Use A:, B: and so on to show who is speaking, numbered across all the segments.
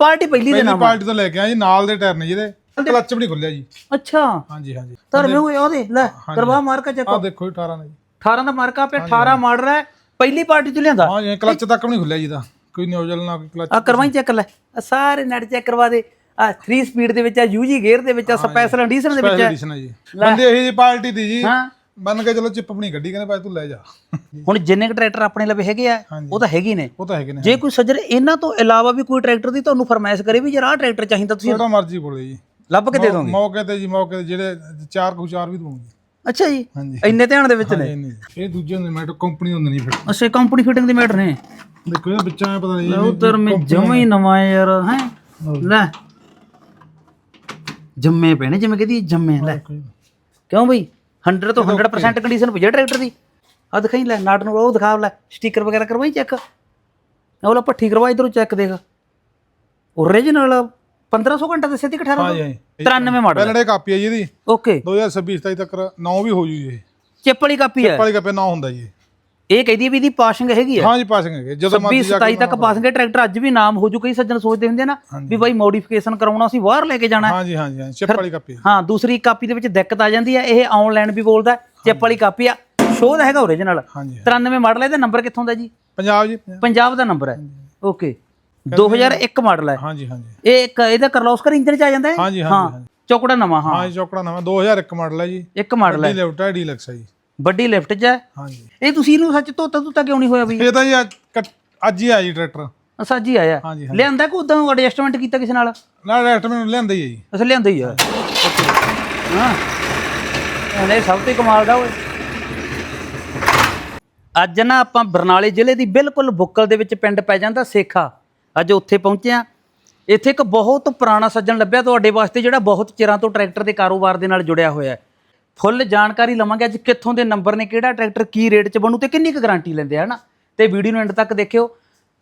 A: Party ਪਹਿਲੀ ਦੇ
B: ਪਹਿਲੀ
A: ਨਾਮ
B: ਪਾਰਟੀ ਤੋਂ ਲੈ ਕੇ ਆਏ ਜੀ ਨਾਲ ਦੇ ਟਾਇਰ ਨੇ ਜਿਹਦੇ ਕਲੱਚ ਵੀ ਨਹੀਂ ਖੁੱਲਿਆ ਜੀ।
A: ਅੱਛਾ।
B: ਹਾਂਜੀ ਹਾਂਜੀ।
A: ਧਰਮੇ ਹੋਏ ਉਹਦੇ ਲੈ ਕਰਵਾ ਮਾਰਕਾ ਚੱਕੋ।
B: ਆਹ ਦੇਖੋ ਜੀ 18 ਨੇ ਜੀ।
A: 18 ਦਾ ਮਾਰਕਾ ਪਿਆ 18 ਮਾਡਲ ਹੈ ਪਹਿਲੀ ਪਾਰਟੀ ਚ ਲਿਆਂਦਾ।
B: ਹਾਂ ਜੀ ਕਲੱਚ ਤੱਕ ਵੀ ਨਹੀਂ ਖੁੱਲਿਆ ਜੀ ਦਾ ਕੋਈ ਨਿਊਜ਼ਲ ਨਾ ਕੋਈ ਕਲੱਚ
A: ਆ ਕਰਵਾਈ ਚੈੱਕ ਲੈ। ਆਹ ਸਾਰੇ ਨੈਟ ਚੈੱਕ ਕਰਵਾ ਦੇ। ਆ 3 ਸਪੀਡ ਦੇ ਵਿੱਚ ਆ ਯੂਜੀ ਗੇਅਰ ਦੇ ਵਿੱਚ ਆ ਸਪੈਸ਼ਲ ਐਡੀਸ਼ਨ ਦੇ ਵਿੱਚ
B: ਸਪੈਸ਼ਲ। ਐਡੀਸ਼ਨ ਹੈ ਜੀ। ਬੰਦੇ ਇਹੀ ਜੀ ਪਾਰਟੀ ਦੀ ਜੀ।
A: ਹਾਂ।
B: ਬੰਨ ਕੇ ਚਲੋ ਚਿੱਪ ਆਪਣੀ ਗੱਡੀ ਕਹਿੰਦੇ ਭਾਈ ਤੂੰ ਲੈ ਜਾ।
A: ਹੁਣ ਜਿੰਨੇ ਕ ਟਰੈਕਟਰ ਆਪਣੇ ਲਵੇ ਹੈਗੇ ਆ ਉਹ ਤਾਂ ਹੈਗੇ ਹੀ ਨੇ।
B: ਉਹ ਤਾਂ ਹੈਗੇ ਨੇ
A: ਜੇ ਕੋਈ ਸੱਜਣ ਇਹਨਾਂ ਤੋਂ ਇਲਾਵਾ ਵੀ ਕੋਈ ਟਰੈਕਟਰ ਦੀ ਤੁਹਾਨੂੰ ਫਰਮਾਇਸ਼ ਕਰੇ ਵੀ ਯਾਰ ਆਹ ਟਰੈਕਟਰ ਚਾਹੀਦਾ ਤੁਸੀਂ
B: ਜਿਹੜਾ ਮਰਜ਼ੀ ਬੋਲੇ ਜੀ।
A: ਲੱਭ ਕੇ ਦੇ ਦੋਗੇ?
B: ਮੌਕੇ ਤੇ ਜੀ ਮੌਕੇ ਤੇ ਜਿਹੜੇ ਚਾਰ ਕੁ ਚਾਰ ਵੀ ਦਵਾਂਗੇ
A: ਅੱਛਾ ਜੀ।
B: ਹਾਂਜੀ।
A: ਇੰਨੇ ਧਿਆਨ ਦੇ ਵਿੱਚ ਨੇ?
B: ਇਹ ਨਹੀਂ ਦੂਜੇ ਹੁੰਦੇ ਮੈਟ ਕੰਪਨੀ ਹੁੰਦੇ ਨਹੀਂ ਫਿਰ
A: ਅੱਛਾ ਕੰਪਨੀ ਫਿਟਿੰਗ ਦੇ ਮੈਟਰ ਨੇ?
B: ਦੇਖੋ ਇਹ ਬੱਚਾ ਪਤਾ ਨਹੀਂ
A: ਉਧਰ ਮੈਂ ਜਮਾ ਹੀ ਨਵਾਂ ਹੈ ਯਾਰ ਹੈ? ਲੈ। ਜੰਮੇ ਨੇ ਜਿਵੇਂ ਕਹਦੀ ਜੰਮੇ ਲੈ। ਕਿਉਂ ਬਈ? 100 ਤੋਂ 100% ਕੰਡੀਸ਼ਨ ਹੈ ਟਰੈਕਟਰ ਦੀ। ਆ ਦਿਖਾਈ ਲੈ ਨਾਟ ਨੂੰ ਉਹ ਦਿਖਾ ਲੈ ਸਟicker ਵਗੈਰਾ ਕਰਵਾਈ ਚੈੱਕ ਉਹ ਲਾ ਪੱਠੀ ਕਰਵਾ ਇਧਰੋਂ ਚੈੱਕ ਦੇਖ। ਓਰੀਜਨਲ 1500 ਘੰਟਾ ਦੱਸਿਆ ਤੀ 18
B: ਹਾਂ ਜੀ
A: 93 ਮਾਡਲ
B: ਪਹਿਲੜੇ ਕਾਪੀ ਹੈ ਜੀ ਇਹਦੀ।
A: ਓਕੇ
B: 2026 27 ਤੱਕ 9 ਵੀ ਹੋ ਜੂ ਜੀ
A: ਚਿੱਪ ਵਾਲੀ ਕਾਪੀ ਹੈ।
B: ਵਾਲੀ ਕਾਪੀ 9 ਹੁੰਦਾ ਜੀ ਇਹ।
A: ਕਹਿੰਦੀ ਵੀ ਇਹਦੀ ਪਾਸਿੰਗ ਹੈਗੀ ਹੈ।
B: ਹਾਂ ਜੀ ਪਾਸਿੰਗ ਹੈਗੇ ਜਦੋਂ
A: 26
B: ਮਰਜ਼ੀ ਜਾ ਕੇ
A: 27 ਤੱਕ ਪਾਸਿੰਗ ਹੈ ਟਰੈਕਟਰ ਅੱਜ ਵੀ ਨਾਮ ਹੋ ਜੂ ਕਈ ਸੱਜਣ ਸੋਚਦੇ ਹੁੰਦੇ ਨਾ ਵੀ ਬਾਈ ਮੋਡੀਫਿਕੇਸ਼ਨ ਕਰਾਉਣਾ ਅਸੀਂ ਬਾਹਰ ਲੈ ਕੇ ਜਾਣਾ ਹੈ।
B: ਜੀ ਹਾਂ ਜੀ ਚਿੱਪ ਵਾਲੀ ਕਾਪੀ
A: ਹਾਂ। ਦੂਸਰੀ ਕਾਪੀ ਦੇ ਵਿੱਚ ਦਿੱਕਤ ਆ ਜਾਂਦੀ ਹੈ ਇਹ ਆਨਲਾਈਨ ਵੀ ਬੋਲਦਾ ਚਿੱਪ ਵਾਲੀ ਕਾਪੀ ਆ ਸ਼ੋਅ ਦਾ ਹੈਗਾ ਓਰੀਜਨਲ
B: ਹਾਂ ਜੀ
A: 93 ਮਾਡਲ ਹੈ ਇਹਦਾ ਨੰਬਰ ਕਿੱਥੋਂ ਦਾ ਜੀ?
B: ਪੰਜਾਬ ਜੀ
A: ਪੰਜਾਬ। ਦਾ ਨੰਬਰ ਹੈ। ਓਕੇ 2001 ਮਾਡਲ ਹੈ
B: ਹਾਂ ਜੀ ਹਾਂ। ਜੀ
A: ਇਹ ਇੱਕ ਇਹਦਾ ਕਰਲੋਸਕਰ ਇੰਜਨ ਚ ਆ ਜਾਂਦਾ ਹੈ?
B: ਹਾਂ ਜੀ ਹਾਂ। ਜੀ
A: ਚੌਕੜਾ ਨਵਾਂ ਹਾਂ।
B: ਹਾਂ ਚੌਕੜਾ ਨਵਾਂ। 2001 ਮਾਡਲ ਹੈ ਜੀ।
A: ਇੱਕ ਮਾਡਲ ਹੈ।
B: ਡੀਲਕਸ ਹੈ ਜੀ।
A: ਵੱਡੀ ਲਿਫਟ ਚ ਹੈ।
B: ਹਾਂ ਜੀ
A: ਇਹ ਤੁਸੀਂ ਇਹਨੂੰ ਸੱਚ ਧੋਤਾ ਧੋਤਾ ਕਿਉਂ ਨਹੀਂ ਹੋਇਆ ਵੀ?
B: ਇਹ ਤਾਂ ਜੀ ਅੱਜ ਕੱਟ- ਅੱਜ ਹੀ ਆਇਆ ਜੀ ਟਰੈਕਟਰ।
A: ਸੱਜ ਹੀ ਆਇਆ। ਲਿਆਂਦਾ ਕਿ ਉਦਾਂ ਐਡਜਸਟਮੈਂਟ ਕੀਤਾ ਕਿਸੇ ਨਾਲ?
B: ਨਾਲ ਡਾਇਰੈਕਟ ਮੈਨੂੰ ਲਿਆਂਦਾ ਹੀ ਹੈ ਜੀ।
A: ਅਸਲ ਲਿਆਂਦਾ ਹੀ ਆ। ਹਾਂ। ਇਹਨੇ ਸਭ ਤੋਂ ਕਮਾਲ ਦਾ ਓਏ। ਅੱਜ ਨਾ ਆਪਾਂ ਬਰਨਾਲੇ ਜ਼ਿਲ੍ਹੇ ਦੀ ਬਿਲਕੁਲ ਬੁੱਕਲ ਦੇ ਵਿੱਚ ਪਿੰਡ ਪੈ ਜਾਂਦਾ ਸੇਖਾ। ਅੱਜ ਉੱਥੇ ਪਹੁੰਚੇ ਆ ਇੱਥੇ ਇੱਕ ਬਹੁਤ ਪੁਰਾਣਾ ਸੱਜਣ ਲੱਭਿਆ ਤੁਹਾਡੇ ਵਾਸਤੇ ਜਿਹੜਾ ਬਹੁਤ ਚਿਰਾਂ ਤੋਂ ਟਰੈਕਟਰ ਦੇ ਕਾਰੋਬਾਰ ਦੇ ਨਾਲ ਜੁੜਿਆ ਹੋਇਆ ਹੈ। ਫੁੱਲ ਜਾਣਕਾਰੀ ਲਵਾਂਗੇ ਅੱਜ ਕਿੱਥੋਂ ਦੇ ਨੰਬਰ ਨੇ, ਕਿਹੜਾ ਟਰੈਕਟਰ ਕੀ ਰੇਟ 'ਚ ਬਣੂ ਤੇ ਕਿੰਨੀ ਕੁ ਗਾਰੰਟੀ ਲੈਂਦੇ ਆ, ਹਨਾ? ਤੇ ਵੀਡੀਓ ਨੂੰ ਐਂਡ ਤੱਕ ਦੇਖਿਓ।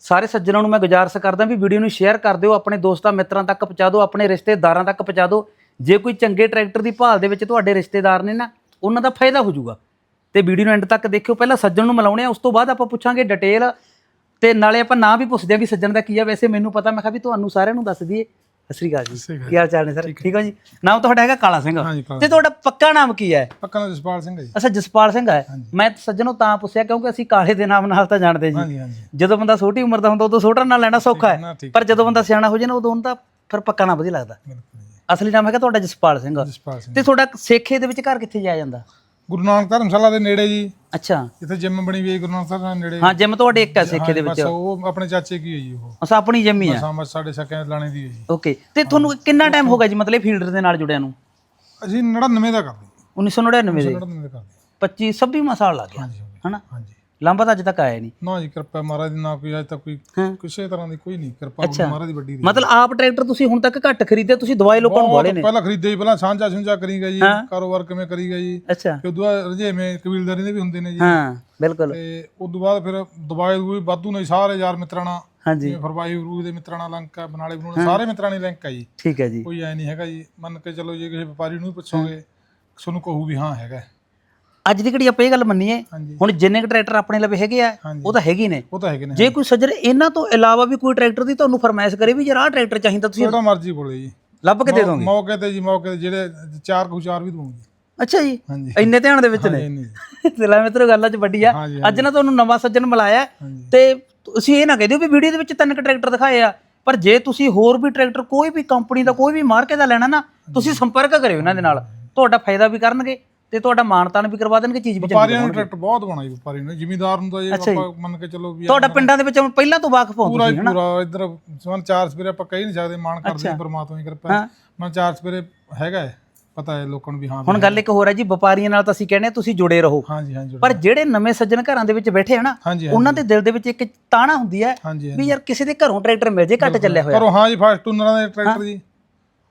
A: ਸਾਰੇ ਸੱਜਣਾਂ ਨੂੰ ਮੈਂ ਗੁਜ਼ਾਰਿਸ਼ ਕਰਦਾ ਵੀ ਵੀਡੀਓ ਨੂੰ ਸ਼ੇਅਰ ਕਰ ਦਿਓ, ਆਪਣੇ ਦੋਸਤਾਂ, ਮਿੱਤਰਾਂ ਤੱਕ ਪਹੁੰਚਾ ਦਿਓ, ਆਪਣੇ ਰਿਸ਼ਤੇਦਾਰਾਂ ਤੱਕ ਪਹੁੰਚਾ ਦਿਓ। ਜੇ ਕੋਈ ਚੰਗੇ ਟਰੈਕਟਰ ਦੀ ਭਾਲ ਦੇ ਵਿੱਚ ਤੁਹਾਡੇ ਰਿਸ਼ਤੇਦਾਰ ਨੇ ਨਾ, ਉਹਨਾਂ ਦਾ ਫਾਇਦਾ ਹੋ ਜਾਊਗਾ। ਤੇ ਵੀਡੀਓ ਨੂੰ ਐਂਡ ਤੱਕ ਦੇਖਿਓ, ਪਹਿਲਾਂ ਸੱਜਣ ਨੂੰ ਮਿਲਾਉਣੇ ਆ, ਉਸ ਤੋਂ ਬਾਅਦ ਆਪਾਂ ਪੁੱਛਾਂਗੇ ਡਿਟੇਲ ਤੇ ਨਾਲੇ ਆਪਾਂ ਨਾਂ ਵੀ ਪੁੱਛਦੇ ਆ ਵੀ ਸੱਜਣ ਦਾ ਕੀ ਆ, ਵੈਸੇ ਮੈਨੂੰ ਪਤਾ, ਮੈਂ ਕਿਹਾ ਵੀ ਤੁਹਾਨੂੰ ਸਾਰਿਆਂ ਨੂੰ ਦੱਸ ਦਈਏ। ਸਤਿ ਸ੍ਰੀ ਅਕਾਲ ਜੀ। ਕੀ ਹਾਲ ਚਾਲ ਨੇ ਸਰ? ਠੀਕ ਹੋ। ਜੀ? ਨਾਮ ਤੁਹਾਡਾ ਹੈਗਾ? ਕਾਲਾ ਸਿੰਘ।
B: ਕਾਲਾ
A: ਤੇ ਤੁਹਾਡਾ ਪੱਕਾ ਨਾਮ ਕੀ ਹੈ?
B: ਪੱਕਾ ਨਾਮ ਜਸਪਾਲ ਸਿੰਘ ਹੈ ਜੀ।
A: ਅੱਛਾ ਜਸਪਾਲ ਸਿੰਘ ਹੈ। ਮੈਂ ਸੱਜਣੋਂ ਤਾਂ ਪੁੱਛਿਆ ਕਿਉਂਕਿ ਅਸੀਂ ਕਾਲੇ ਦੇ ਨਾਮ ਨਾਲ ਤਾਂ ਜਾਣਦੇ ਜੀ। ਜਦੋਂ ਬੰਦਾ ਛੋਟੀ ਉਮਰ ਦਾ ਹੁੰਦਾ ਉਦੋਂ ਛੋਟਾ ਨਾਂ ਲੈਣਾ ਸੌਖਾ
B: ਨਾ
A: ਹੈ
B: ਠੀਕ।
A: ਪਰ ਜਦੋਂ ਬੰਦਾ ਸਿਆਣਾ ਹੋ ਜਾਏ ਨਾ ਉਦੋਂ ਉਹਨੂੰ ਤਾਂ ਫਿਰ ਪੱਕਾ ਨਾਂ ਵਧੀਆ ਲੱਗਦਾ।
B: ਬਿਲਕੁਲ ਜੀ।
A: ਅਸਲੀ ਨਾਮ ਹੈਗਾ ਤੁਹਾਡਾ ਜਸਪਾਲ ਸਿੰਘ।
B: ਜਸਪਾਲ ਸਿੰਘ।
A: ਤੇ ਤੁਹਾਡਾ ਸੇਖੇ ਦੇ ਵਿੱਚ ਘਰ ਕਿੱਥੇ ਜਾਇਆ ਜਾਂਦਾ?
B: ਗੁਰੂ ਨਾਨਕ ਧਰਮਸ਼ਾਲਾ ਦੇ ਨੇੜੇ ਜੀ।
A: ਅੱਛਾ।
B: ਜਿੱਥੇ ਜਿਮ ਬਣੀ ਹੋਈ ਹੈ ਗੁਰੂ ਨਾਨਕ ਧਰਮਸ਼ਾਲਾ ਦੇ ਨੇੜੇ।
A: ਹਾਂ ਜਿਮ ਤੁਹਾਡੇ ਇੱਕ ਹੈ ਸੇਖੇ ਦੇ ਵਿੱਚ।
B: ਬਸ ਉਹ ਆਪਣੇ ਚਾਚੇ ਕੀ ਹੈ ਜੀ ਉਹ।
A: ਅਸਾਂ ਆਪਣੀ ਜਿਮ ਹੀ ਆ
B: ਸਾਮਰ ਸਾਡੇ ਸਕਿਆਂ ਲਾਣੇ ਦੀ ਹੈ ਜੀ।
A: ਓਕੇ ਤੇ ਤੁਹਾਨੂੰ ਕਿੰਨਾ ਟਾਈਮ ਹੋ ਗਿਆ ਜੀ ਮਤਲਬ ਫੀਲਡਰ ਦੇ ਨਾਲ ਜੁੜਿਆ ਨੂੰ?
B: ਅਸੀਂ 99 ਦਾ ਕਰਦੇ
A: 1999 ਦੇ।
B: 99 ਦਾ ਕਰਦੇ
A: 25 26 ਸਾਲ ਲੱਗ ਗਿਆ। ਹਨਾ?
B: ਹਾਂਜੀ।
A: ਲੰਬਾ ਤਾਂ ਅੱਜ ਤੱਕ ਆਇਆ ਨਹੀਂ।
B: ਨਾ ਜੀ ਕਿਰਪਾ ਮਹਾਰਾਜ ਦੀ ਨਾ ਕੋਈ ਅਜੇ ਤੱਕ ਕੋਈ
A: ਹਾਂ।
B: ਕਿਸੇ ਤਰ੍ਹਾਂ ਦੀ ਕੋਈ ਨਹੀਂ। ਕਿਰਪਾ ਗੁਰੂ ਮਹਾਰਾਜ ਦੀ ਵੱਡੀ ਦੀ।
A: ਮਤਲਬ ਆਪ ਟਰੈਕਟਰ ਤੁਸੀਂ ਹੁਣ ਤੱਕ ਘੱਟ ਖਰੀਦੇ ਤੁਸੀਂ ਦਵਾਈ ਲੋਕਾਂ ਨੂੰ ਵਾਲੇ ਨੇ।
B: ਪਹਿਲਾਂ ਖਰੀਦੇ ਜੀ ਪਹਿਲਾਂ ਸਾਂਝਾ ਸੁੰਝਾ ਕਰੀ ਗਿਆ ਜੀ ਕਾਰੋਬਾਰ ਕਿਵੇਂ ਕਰੀ ਗਿਆ ਜੀ।
A: ਅੱਛਾ।
B: ਫਿਰ ਉਦੋਂ ਬਾਅਦ ਰਜੇਵੇਂ ਕਬੀਲਦਾਰੀ ਦੇ ਵੀ ਹੁੰਦੇ ਨੇ ਜੀ।
A: ਹਾਂ ਬਿਲਕੁਲ।
B: ਤੇ ਉਦੋਂ ਬਾਅਦ ਫਿਰ ਦਵਾਈ ਦੂਈ ਵਾਧੂ ਨੇ ਸਾਰੇ ਯਾਰ ਮਿੱਤਰਾਂ ਨਾਲ
A: ਹਾਂਜੀ
B: ਫਰਵਾਈ ਰੂ ਦੇ ਮਿੱਤਰਾਂ ਨਾਲ ਲਿੰਕ ਆ ਬਨਾਲੇ ਬਣਾਉਣੇ ਸਾਰੇ ਮਿੱਤਰਾਂ ਨਾਲ ਲਿੰਕ ਆ ਜੀ।
A: ਠੀਕ ਹੈ ਜੀ।
B: ਕੋਈ ਐ ਨਹੀਂ ਹੈਗਾ ਜੀ ਮੰਨ ਕੇ ਚਲੋ ਜੇ ਕਿਸੇ ਵਪਾਰੀ ਨੂੰ ਪੁੱਛੋਗੇ ਤੁਹਾਨੂੰ ਕਹੂ ਵੀ ਹਾਂ ਹੈਗਾ।
A: ਅੱਜ ਦੀ ਘੜੀ ਆਪਾਂ ਇਹ ਗੱਲ ਮੰਨੀਏ
B: ਹਾਂਜੀ।
A: ਹੁਣ ਜਿੰਨੇ ਕ ਟਰੈਕਟਰ ਆਪਣੇ ਲਵੇ ਹੈਗੇ ਆ
B: ਹਾਂਜੀ।
A: ਉਹ ਤਾਂ ਹੈਗੇ ਹੀ ਨੇ।
B: ਉਹ ਤਾਂ ਹੈਗੇ ਨੇ
A: ਜੇ ਕੋਈ ਸੱਜਣ ਇਹਨਾਂ ਤੋਂ ਇਲਾਵਾ ਵੀ ਕੋਈ ਟਰੈਕਟਰ ਦੀ ਤੁਹਾਨੂੰ ਫਰਮਾਇਸ਼ ਕਰੇ ਵੀ ਯਾਰ ਆਹ ਟਰੈਕਟਰ ਚਾਹੀਦਾ ਤੁਸੀਂ
B: ਜਿਹੜਾ ਮਰਜ਼ੀ ਬੋਲੇ ਜੀ।
A: ਲੱਭ ਕੇ ਦੇ ਦੋਗੇ?
B: ਮੌਕੇ ਤੇ ਜੀ ਮੌਕੇ ਤੇ ਜਿਹੜੇ ਚਾਰ ਕੁ ਚਾਰ ਵੀ ਦਵਾਂਗੇ
A: ਅੱਛਾ ਜੀ।
B: ਹਾਂਜੀ।
A: ਇੰਨੇ ਧਿਆਨ ਦੇ ਵਿੱਚ ਨੇ?
B: ਨਹੀਂ ਨਹੀਂ
A: ਤੇ ਲੈ ਮਿੱਤਰੋ ਗੱਲਾਂ 'ਚ ਵੱਡੀ ਆ।
B: ਹਾਂਜੀ,
A: ਅੱਜ ਨਾ ਤੁਹਾਨੂੰ ਨਵਾਂ ਸੱਜਣ ਮਿਲਾਇਆ।
B: ਹਾਂਜੀ।
A: ਤੇ ਤੁਸੀਂ ਇਹ ਨਾ ਕਹਿ ਦਿਓ ਵੀ ਵੀਡੀਓ ਦੇ ਵਿੱਚ ਤਿੰਨ ਕ ਟਰੈਕਟਰ ਦਿਖਾਏ ਆ। ਪਰ ਜੇ ਤੁਸੀਂ ਹੋਰ ਵੀ ਟਰੈਕਟਰ ਕੋਈ ਵੀ ਕੰਪਨੀ ਦਾ ਕੋਈ ਵੀ ਮਾਰਕੇ ਦਾ ਲੈਣਾ ਨਾ ਤੁਸੀਂ ਸੰਪਰਕ ਕਰਿਓ ਇਹਨਾਂ ਦੇ ਨਾਲ। ਤੁਹਾਡਾ ਫਾਇਦਾ ਵੀ ਕਰਨਗੇ। ਤੇ ਤੁਹਾਡਾ ਮਾਨਤਾਨ ਵੀ ਕਰਵਾ ਦੇਣਗੇ ਚੀਜ਼ ਵੀ ਚੰਗੀ
B: ਵਪਾਰੀਆਂ ਨੂੰ ਟਰੈਕਟਰ ਬਹੁਤ ਬਣਾ ਜੀ ਵਪਾਰੀ ਨੂੰ। ਜ਼ਿਮੀਦਾਰ ਨੂੰ ਤਾਂ ਜੇ। ਆਪਾਂ ਮੰਨ ਕੇ ਚੱਲੋ ਵੀ
A: ਤੁਹਾਡਾ ਪਿੰਡਾਂ ਦੇ ਵਿੱਚ ਪਹਿਲਾਂ ਤੋਂ ਵਾਕਫ ਹੋ
B: ਪੂਰਾ
A: ਤੁਸੀਂ
B: ਹੀ ਪੂਰਾ ਇੱਧਰ ਸਵਨ ਚਾਰ ਸਵੇਰੇ ਆਪਾਂ ਕਹਿ ਨਹੀਂ ਸਕਦੇ ਮਾਣ ਕਰਦੇ ਪਰਮਾਤਮਾ ਦੀ ਕਿਰਪਾ ਮੈਂ ਚਾਰ ਸਵੇਰੇ ਹੈਗਾ ਹੈ ਪਤਾ ਹੈ ਲੋਕਾਂ ਨੂੰ ਵੀ ਹਾਂ ਵੀ
A: ਹੁਣ ਗੱਲ ਇੱਕ ਹੋਰ ਹੈ ਜੀ ਵਪਾਰੀਆਂ ਨਾਲ ਤਾਂ ਅਸੀਂ ਕਹਿੰਦੇ ਹਾਂ ਤੁਸੀਂ ਜੁੜੇ ਰਹੋ।
B: ਹਾਂਜੀ ਹਾਂਜੀ
A: ਪਰ ਜਿਹੜੇ ਨਵੇਂ ਸੱਜਣ ਘਰਾਂ ਦੇ ਵਿੱਚ ਬੈਠੇ ਆ ਨਾ
B: ਹਾਂਜੀ
A: ਉਹਨਾਂ ਦੇ ਦਿਲ ਦੇ ਵਿੱਚ ਇੱਕ ਤਾਣਾ ਹੁੰਦੀ ਹੈ
B: ਹਾਂਜੀ
A: ਵੀ ਯਾਰ ਕਿਸੇ ਦੇ ਘਰੋਂ ਟਰੈਕਟਰ ਮਿਲ ਜੇ ਘੱਟ ਚੱਲਿਆ ਹੋਇਆ।
B: ਕਰੋ ਹਾਂ ਜੀ ਫਾਸਟ ਟੂਨਰਾਂ ਦੇ ਟਰੈਕਟਰ ਜੀ।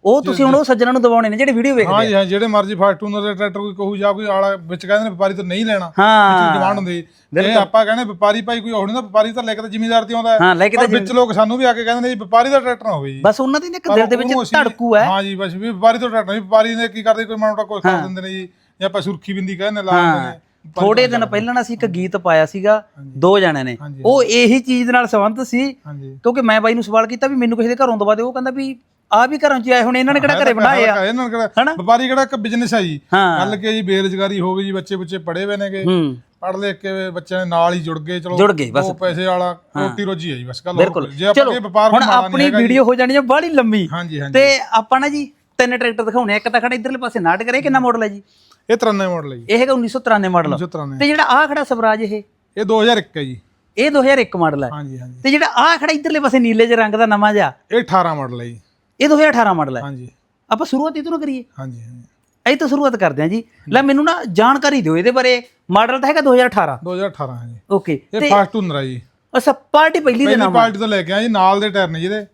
A: ਉਹ ਤੁਸੀਂ ਹੁਣ ਉਹ ਸੱਜਣਾਂ ਨੂੰ ਦਵਾਉਣੇ ਨੇ ਜਿਹੜੇ ਵੀਡੀਓ ਵੇਖਦੇ
B: ਹਾਂ ਜੀ ਹਾਂ ਜਿਹੜੇ ਮਰਜ਼ੀ ਫਾਸਟ ਟੂਨਰ ਦੇ ਟਰੈਕਟਰ ਕੋਈ ਕਹੂ ਜਾਂ ਕੋਈ ਆਲਾ ਵਿੱਚ ਕਹਿੰਦੇ ਨੇ ਵਪਾਰੀ ਤੋਂ ਨਹੀਂ ਲੈਣਾ
A: ਹਾਂ।
B: ਡਿਮਾਂਡ ਹੁੰਦੀ। ਇਹ ਆਪਾਂ ਕਹਿੰਦੇ ਵਪਾਰੀ ਭਾਈ ਕੋਈ ਹੋਣੀ ਨਾ ਵਪਾਰੀ ਤਾਂ ਲੈ ਕੇ ਤਾਂ ਜ਼ਿਮੀਦਾਰ ਤੇ ਆਉਂਦਾ ਹੈ।
A: ਲੈ ਕੇ
B: ਪਰ ਵਿੱਚ ਲੋਕ ਸਾਨੂੰ ਵੀ ਆ ਕੇ ਕਹਿੰਦੇ ਨੇ ਜੀ ਵਪਾਰੀ ਦਾ ਟਰੈਕਟਰ ਹੋਵੇ ਜੀ।
A: ਬਸ ਉਹਨਾਂ ਦੀ ਨਾ ਇੱਕ ਦਿਲ ਦੇ ਵਿੱਚ ਧੜਕੂ ਹੈ।
B: ਹਾਂ ਜੀ ਬਸ ਵੀ ਵਪਾਰੀ ਤੋਂ ਟਰੈਕਟਰ ਨਹੀਂ ਵਪਾਰੀ ਨੇ ਕੀ ਕਰਦੇ ਕੋਈ ਮਾਨੋਟਾ ਕੋਈ ਕਰ ਦਿੰਦੇ ਨੇ ਜੀ ਜਾਂ ਆਪਾਂ ਸੁਰਖੀ ਬਿੰਦੀ ਕਹਿੰਦੇ ਲਾ ਦਿੰਦੇ ਨੇ
A: ਥੋੜੇ ਦਿਨ ਪਹਿਲਾਂ ਅਸੀਂ ਇੱਕ ਗੀਤ ਪਾਇਆ ਸੀਗਾ ਦੋ ਜਣਿਆਂ ਨੇ। ਉਹ ਇਹੀ ਚੀਜ਼ ਨਾਲ ਸੰਬੰਧ ਸੀ ਕਿਉਂਕਿ ਮੈਂ ਬਾਈ ਨੂੰ ਸਵਾਲ ਕੀਤਾ ਵੀ ਮੈਨੂੰ ਕਿਸੇ ਦੇ ਘਰੋਂ ਦਵਾ ਦੇ ਉਹ ਕਹਿੰਦਾ ਵੀ ਆ ਵੀ ਘਰੋਂ ਚ ਆਏ ਹੁਣ ਇਹਨਾਂ ਨੇ ਕਿਹੜਾ ਘਰੇ ਬਣਾਏ ਆ?
B: ਇਹਨਾਂ ਨੂੰ ਕਿਹੜਾ? ਵਪਾਰੀ ਕਿਹੜਾ ਇੱਕ ਬਿਜ਼ਨਸ ਹੈ ਜੀ। ਗੱਲ ਕੀ ਜੀ ਬੇਰੁਜ਼ਗਾਰੀ ਹੋ ਗਈ ਜੀ ਬੱਚੇ ਬੱਚੇ ਪੜੇ ਹੋਏ ਨੇਗੇ।
A: ਹੂੰ।
B: ਪੜ੍ਹ ਲਿਖ ਕੇ ਬੱਚਿਆਂ ਦੇ ਨਾਲ ਹੀ ਜੁੜ ਗਏ ਚਲੋ
A: ਜੁੜ ਗਏ ਬਸ।
B: ਪੈਸੇ ਵਾਲਾ ਰੋਟੀ ਰੋਜੀ ਹੈ ਜੀ ਬਸ ਗੱਲ। ਜੇ ਆਪਾਂ ਵਪਾਰ
A: ਹੁਣ ਆਪਣੀ। ਵੀਡੀਓ ਹੋ ਜਾਣੀ ਹੈ ਬਾਹਲੀ ਲੰਮੀ। ਤੇ ਆਪਾਂ ਨਾ ਜੀ ਤਿੰਨ ਟਰੈਕਟਰ ਦਿਖਾਉਣੇ ਆ। ਇੱਕ ਤਾਂ ਖੜਾ ਇਧਰਲੇ ਪਾਸੇ ਨਾਟ ਕਰੇ ਕਿੰਨਾ ਮਾਡਲ ਹੈ ਜੀ?
B: ਇਹ 93 ਮਾਡਲ ਹੈ ਜੀ।
A: ਇਹ ਹੈਗਾ 1993 ਮਾਡਲ
B: 1993
A: ਤੇ ਜਿਹੜਾ ਆ ਖੜਾ ਸਵਰਾਜ ਇਹ?
B: ਇਹ 2001 ਹੈ ਜੀ।
A: ਇਹ 2001 ਮਾਡਲ ਹੈ
B: ਹਾਂਜੀ ਹਾਂਜੀ।
A: ਤੇ ਜਿਹੜਾ ਆ ਖੜਾ ਇਧਰਲੇ ਪਾਸੇ ਨੀਲੇ ਜਿਹੇ ਰੰਗ ਦਾ ਨਵਾਂ ਜਿਹਾ?
B: ਇਹ 18 ਮਾਡਲ ਹੈ ਜੀ।
A: ਇਹ 2018 ਮਾਡਲ ਹੈ।
B: ਹਾਂਜੀ।
A: ਆਪਾਂ ਸ਼ੁਰੂਆਤ ਇਧਰੋਂ ਕਰੀਏ।
B: ਹਾਂਜੀ ਹਾਂਜੀ।
A: ਇਹ ਤੋਂ ਸ਼ੁਰੂਆਤ ਕਰਦੇ ਹਾਂ ਜੀ। ਲੈ ਮੈਨੂੰ ਨਾ ਜਾਣਕਾਰੀ ਦਿਓ ਇਹਦੇ ਬਾਰੇ। ਮਾਡਲ ਤਾਂ ਹੈਗਾ 2018
B: 2018 ਹੈ ਜੀ
A: ਓਕੇ
B: ਇਹ ਫਾਸਟ ਹੁੰਦਰ ਜੀ।
A: ਅੱਛਾ ਪਾਰਟੀ ਪਹਿਲੀ ਦੇ ਨਾਮ
B: ਪਾਰਟੀ ਤੋਂ ਲੈ ਕੇ ਆਏ ਜੀ ਨਾਲ ਦੇ ਟਾਇਰ ਨੇ ਜਿਹਦੇ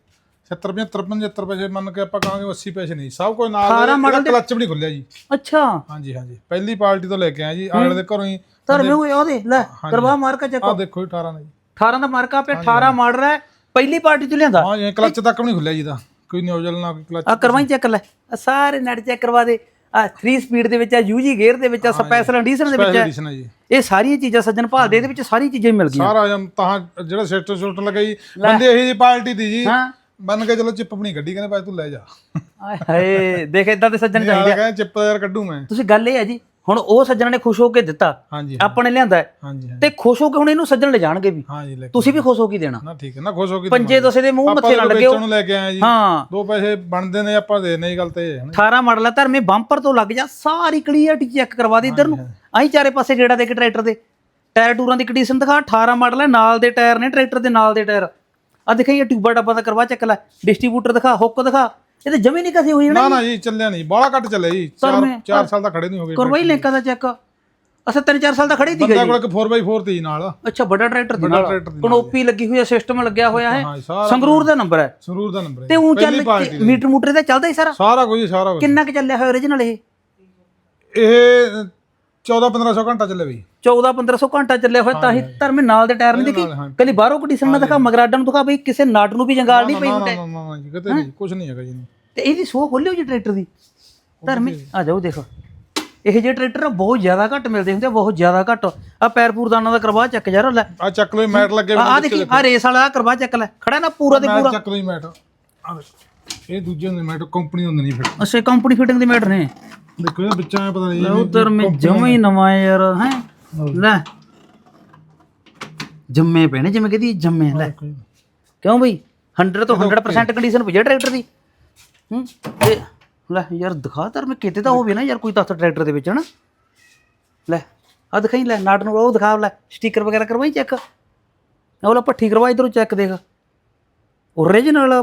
B: 70 75 75 ਪੈਸੇ ਮੰਨ ਕੇ ਆਪਾਂ ਕਹਾਂਗੇ 80 ਪੈਸੇ ਨਹੀਂ। ਸਭ ਕੁਝ ਨਾਲ
A: 18 ਮਾਡਲ
B: ਦੇ? ਕਲੱਚ ਵੀ ਨਹੀਂ ਖੁੱਲਿਆ ਜੀ।
A: ਅੱਛਾ।
B: ਹਾਂਜੀ ਹਾਂਜੀ। ਪਹਿਲੀ ਪਾਰਟੀ ਤੋਂ ਲੈ ਕੇ ਆਏ ਜੀ। ਆਲੇ ਦੇ ਘਰੋਂ ਹੀ
A: ਧਰਮੇ ਹੋਏ ਉਹਦੇ। ਲੈ ਕਰਵਾ ਮਾਰਕਾ ਚੱਕ।
B: ਆਹ ਦੇਖੋ ਜੀ 18 ਨੇ ਜੀ।
A: 18 ਦਾ ਮਾਰਕਾ ਪਿਆ 18 ਮਾਡਲ ਹੈ। ਪਹਿਲੀ ਪਾਰਟੀ ਤੋਂ ਲਿਆਂਦਾ।
B: ਹਾਂ ਜੀ ਕਲੱਚ ਤੱਕ ਵੀ ਨਹੀਂ ਖੁੱਲਿਆ ਜੀ ਦਾ ਕੋਈ ਨਿਊਜ਼ਲ ਨਾ ਕੋਈ ਕਲੱਚ
A: ਆ ਕਰਵਾਈ ਚੈੱਕ ਲੈ। ਆਹ ਸਾਰੇ ਨੈਟ ਚੈੱਕ ਕਰਵਾ ਦੇ। ਆ 3 ਸਪੀਡ ਦੇ ਵਿੱਚ ਆ ਯੂਜੀ ਗੇਅਰ ਦੇ ਵਿੱਚ ਆ ਸਪੈਸ਼ਲ ਐਡੀਸ਼ਨ ਦੇ ਵਿੱਚ ਆ।
B: ਐਡੀਸ਼ਨ ਹੈ ਜੀ।
A: ਇਹ ਸਾਰੀਆਂ ਚੀਜ਼ਾਂ ਸੱਜਣ ਭਾਲਦੇ ਇਹਦੇ ਵਿੱਚ ਸਾਰੀਆਂ ਚੀਜ਼ਾਂ ਹੀ ਮਿਲ ਗਈਆਂ।
B: ਸਾਰਾ ਜਮ ਤਾਂ ਜਿਹੜਾ ਸਿਸਟਰ ਸੁਲਟ ਲਗਾਈ ਬੰਦੇ ਇਹੀ ਜੀ ਪਾਰਟੀ ਦੀ ਜੀ।
A: ਹਾਂ।
B: ਮੰਨ ਕੇ ਚਲੋ ਚਿੱਪ ਆਪਣੀ ਗੱਡੀ ਕਹਿੰਦੇ ਭਾਈ ਤੂੰ ਲੈ ਜਾ।
A: ਆਏ ਹਾਏ ਦੇਖ ਇਦਾਂ ਦੇ ਸੱਜਣ ਚਾਹੀਦੇ
B: ਯਾਰ ਕਹਿੰਦੇ ਚਿੱਪ ਯਾਰ ਕੱਢੂ ਮੈਂ।
A: ਤੁਸੀਂ ਗੱਲ ਇਹ ਹੈ ਜੀ ਹੁਣ ਉਹ ਸੱਜਣਾ ਨੇ ਖੁਸ਼ ਹੋ ਕੇ ਦਿੱਤਾ
B: ਹਾਂਜੀ
A: ਆਪਾਂ ਨੇ ਲਿਆਂਦਾ ਹੈ,
B: ਹਾਂਜੀ ਹਾਂਜੀ।
A: ਤੇ ਖੁਸ਼ ਹੋ ਕੇ ਹੁਣ ਇਹਨੂੰ ਸੱਜਣ ਲੈ ਜਾਣਗੇ ਵੀ।
B: ਹਾਂ ਜੀ ਲੈ ਕੇ
A: ਤੁਸੀਂ ਵੀ ਖੁਸ਼ ਹੋ ਕੇ ਦੇਣਾ।
B: ਨਾ ਠੀਕ ਹੈ। ਨਾ ਖੁਸ਼ ਹੋ ਕੇ
A: ਪੰਜੇ ਦਸੇ ਦੇ ਮੂੰਹ ਮੱਥੇ ਨਾਲ ਲੱਗਿਓ
B: ਨੂੰ ਲੈ ਕੇ ਆਏ ਜੀ।
A: ਹਾਂ।
B: ਦੋ ਪੈਸੇ ਬਣਦੇ ਨੇ ਆਪਾਂ ਦੇ ਨਹੀਂ ਗੱਲ ਤੇ ਇਹ ਹੈ ਨਾ।
A: 18 ਮਾਡਲ ਹੈ ਧਰਮੇ ਬੰਪਰ ਤੋਂ ਲੱਗ ਜਾ ਸਾਰੀ ਕਲੀਅਰਟੀ ਚੈੱਕ ਕਰਵਾ ਦੇ ਇੱਧਰ ਨੂੰ। ਆਹੀ ਚਾਰੇ ਪਾਸੇ ਗੇੜਾ ਦੇ ਕੇ ਟਰੈਕਟਰ ਦੇ। ਟਾਇਰ ਟੂਰਾਂ ਦੀ ਕੰਡੀਸ਼ਨ ਦਿਖਾ 18 ਮਾਡਲ ਹੈ ਨਾਲ ਦੇ ਟਾਇਰ ਨੇ ਟਰੈਕਟਰ ਦੇ ਨਾਲ ਦੇ ਟਾਇਰ। ਆ ਦਿਖਾਈ ਇਹ ਟਿਊਬਾ ਡੱਬਾ ਦਾ ਕਰਵਾ ਚੱਕ ਲੈ। ਡਿਸਟ੍ਰੀਬਿਊਟਰ ਦਿਖਾ ਹੁੱਕ ਦਿਖਾ। ਇਹ ਤੇ ਜਮੇ ਨਹੀਂ ਕਸੀ ਹੋਈ ਨਾ
B: ਨਾ ਨਾ ਜੀ। ਚੱਲਿਆ ਨਹੀਂ। ਬਾਹਲਾ ਘੱਟ ਚੱਲਿਆ ਜੀ। 4 4 ਸਾਲ ਦਾ ਖੜੇ ਨਹੀਂ ਹੋ ਗਏ
A: ਕਰਵਾਈ ਲੈਂਕਾ ਦਾ ਚੈੱਕ। ਅਸਾਂ 3-4 ਸਾਲ ਦਾ ਖੜੀ ਸੀਗਾ
B: ਬੰਦਾ
A: ਜੀ?
B: ਕੋਲ ਇੱਕ 4x4 ਤੇ ਨਾਲ।
A: ਅੱਛਾ ਵੱਡਾ ਟਰੈਕਟਰ ਦੀ ਨਾਲ।
B: ਦੀ
A: ਕਨੋਪੀ ਲੱਗੀ ਹੋਈ ਹੈ ਸਿਸਟਮ ਲੱਗਿਆ ਹੋਇਆ ਹੈ। ਸੰਗਰੂਰ ਦਾ ਨੰਬਰ ਹੈ।
B: ਸਰੂਰ ਦਾ ਨੰਬਰ ਹੈ
A: ਤੇ ਉਹ ਚੱਲ ਮੀਟਰ ਮੂਟਰ ਦਾ ਚੱਲਦਾ ਹੀ ਸਾਰਾ?
B: ਸਾਰਾ ਕੁਝ ਸਾਰਾ ਕੁਝ।
A: ਕਿੰਨਾ ਕੁ ਚੱਲਿਆ ਹੋਇਆ origignal ਇਹ?
B: ਇਹ 14 1500 ਘੰਟਾ ਚੱਲੇ ਬਈ।
A: 14 1500 ਘੰਟਾ ਚੱਲਿਆ ਹੋਇਆ ਤਾਂ ਹੀ ਧਰਮੇ ਨਾਲ ਦੇ ਟਾਇਰ ਨਹੀਂ ਦੇਖੀ। ਕਦੀ ਬਾਹਰੋਂ ਕੰਡੀਸ਼ਨ ਨਾ ਦਿਖਾ ਮਗਰਾਡਾਂ ਨੂੰ ਦਿਖਾ ਬਈ ਕਿਸੇ ਨਾਟ ਨੂੰ ਵੀ ਜੰਗਾਲ ਨਹੀਂ ਪਈ ਹੁੰਦੇ।
B: ਨਾ ਨਾ ਨਾ ਜੀ ਕਿਤੇ ਨਹੀਂ ਕੁਝ ਨਹੀਂ ਹੈਗਾ ਜੀ।
A: ਤੇ ਇਹਦੀ ਸੋਹ ਖੋਲਿਓ ਜੀ ਟਰੈਕਟਰ ਦੀ। ਧਰਮੇ ਆ ਜਾਓ ਦੇਖੋ। ਇਹ ਜੇ ਟਰੈਕਟਰ ਨਾ ਬਹੁਤ ਜ਼ਿਆਦਾ ਘੱਟ ਮਿਲਦੇ ਹੁੰਦੇ ਬਹੁਤ ਜ਼ਿਆਦਾ ਘੱਟ। ਆ ਪੈਰ ਪੂਰਦਾਨਾਂ ਦਾ ਕਰਵਾ ਚੱਕ ਯਾਰ ਲੈ
B: ਆ ਚੱਕ ਲਓ ਮੈਟ ਲੱਗੇ
A: ਆ ਦੇਖੀ ਆ ਰੇਸ ਵਾਲਾ ਕਰਵਾ ਚੱਕ ਲੈ। ਖੜਾ ਨਾ ਪੂਰਾ ਤੇ
B: ਮੈਟ ਚੱਕ ਲਓ ਮੈਟ। ਆ ਇਹ ਦੂਜੇ ਹੁੰਦੇ ਮੈਟ ਕੰਪਨੀ ਹੁੰਦੇ ਨਹੀਂ ਫਿਰ।
A: ਅੱਛਾ ਕੰਪਨੀ ਫਿਟਿੰਗ ਦੇ ਮੈਟਰ ਨੇ।
B: ਦੇਖੋ ਇਹ ਐਂ ਪਤਾ ਨਹੀਂ
A: ਉਹ ਧਰਮੇ ਜਮਾ ਹੀ ਨਵਾਂ ਹੈ ਯਾਰ ਹੈ? ਲੈ। ਜੰਮੇ ਪੈਣੇ ਜਿਵੇਂ ਕਹਦੀ ਜੰਮੇ ਲੈ। ਕਿਉਂ ਬਈ? 100 ਤੋਂ 100% ਕੰਡੀਸ਼ਨ ਪਈ ਹੈ। ਟਰੈਕਟਰ ਦੀ। ਹੂੰ? ਤੇ ਲੈ ਯਾਰ ਦਿਖਾ ਤਰ ਮੈਂ ਕਿਤੇ ਤਾਂ ਹੋਵੇ ਨਾ ਯਾਰ ਕੋਈ ਤੱਤ ਟਰੈਕਟਰ ਦੇ ਵਿੱਚ ਹਨਾ? ਲੈ ਆ ਦਿਖਾਈ ਲੈ ਨਾਟ ਨੂੰ ਉਹ ਦਿਖਾ ਲੈ ਸਟicker ਵਗੈਰਾ ਕਰਵਾਈ ਚੈੱਕ ਉਹ ਲੈ ਪੱਠੀ ਕਰਵਾ ਇਧਰੋਂ ਚੈੱਕ ਦੇਖ। ਓਰੀਜਨਲ